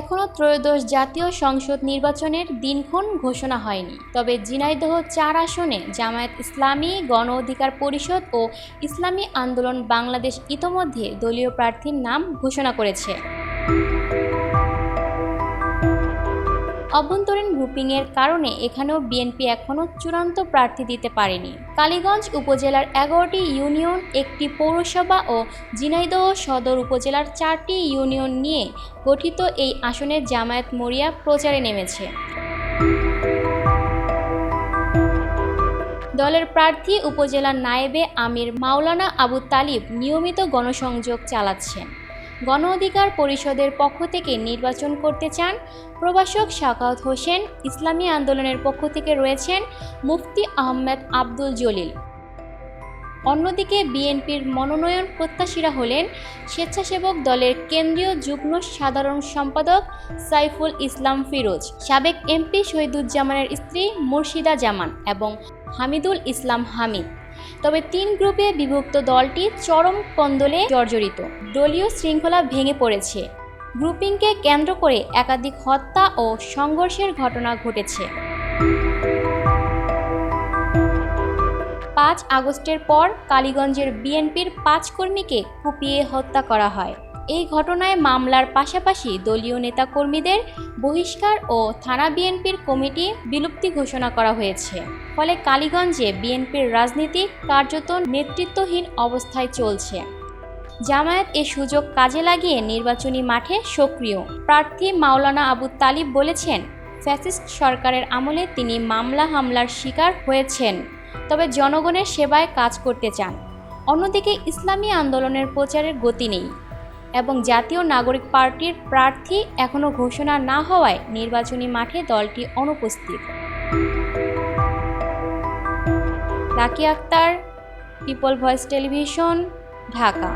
এখনও ত্রয়োদশ জাতীয় সংসদ নির্বাচনের দিনক্ষণ ঘোষণা হয়নি। তবে জিনাইদহ চার আসনে জামায়াত ইসলামী, গণ অধিকার পরিষদ ও ইসলামী আন্দোলন বাংলাদেশ ইতোমধ্যে দলীয় প্রার্থীর নাম ঘোষণা করেছে। অভ্যন্তরীণ গ্রুপিংয়ের কারণে এখানেও বিএনপি এখনও চূড়ান্ত প্রার্থী দিতে পারেনি। কালীগঞ্জ উপজেলার এগারোটি ইউনিয়ন, একটি পৌরসভা ও ঝিনাইদহ সদর উপজেলার চারটি ইউনিয়ন নিয়ে গঠিত এই আসনে জামায়াত মরিয়া প্রচারে নেমেছে। দলের প্রার্থী উপজেলার নায়েবে আমির মাওলানা আবু তালিব নিয়মিত গণসংযোগ চালাচ্ছেন। গণ অধিকার পরিষদের পক্ষ থেকে নির্বাচন করতে চান প্রভাষক শাকাউত হোসেন, ইসলামী আন্দোলনের পক্ষ থেকে রয়েছেন মুফতি আহমেদ আব্দুল জলিল। অন্যদিকে বিএনপির মনোনয়ন প্রত্যাশীরা হলেন স্বেচ্ছাসেবক দলের কেন্দ্রীয় যুগ্ম সাধারণ সম্পাদক সাইফুল ইসলাম ফিরোজ, সাবেক এমপি শহীদুজ্জামানের স্ত্রী মুর্শিদা জামান এবং হামিদুল ইসলাম হামিদ। তবে তিন গ্রুপে বিভক্ত দলটি চরম কন্দলে জর্জরিত। দলীয় শৃঙ্খলা ভেঙে পড়েছে। গ্রুপিংকে কেন্দ্র করে একাধিক হত্যা ও সংঘর্ষের ঘটনা ঘটেছে। পাঁচ আগস্টের পর কালীগঞ্জের বিএনপির পাঁচ কর্মীকে কুপিয়ে হত্যা করা হয়। এই ঘটনায় মামলার পাশাপাশি দলীয় নেতাকর্মীদের বহিষ্কার ও থানা বিএনপির কমিটি বিলুপ্তি ঘোষণা করা হয়েছে। ফলে কালীগঞ্জে বিএনপির রাজনীতি কার্যত নেতৃত্বহীন অবস্থায় চলছে। জামায়াত এ সুযোগ কাজে লাগিয়ে নির্বাচনী মাঠে সক্রিয়। প্রার্থী মাওলানা আবু তালিব বলেছেন, ফ্যাসিস্ট সরকারের আমলে তিনি মামলা হামলার শিকার হয়েছেন। তবে জনগণের সেবায় কাজ করতে চান। অন্যদিকে ইসলামী আন্দোলনের প্রচারের গতি নেই এবং জাতীয় নাগরিক পার্টির প্রার্থী এখনও ঘোষণা না হওয়ায় নির্বাচনী মাঠে দলটি অনুপস্থিত। Raki Akter, People Voice television, Dhaka.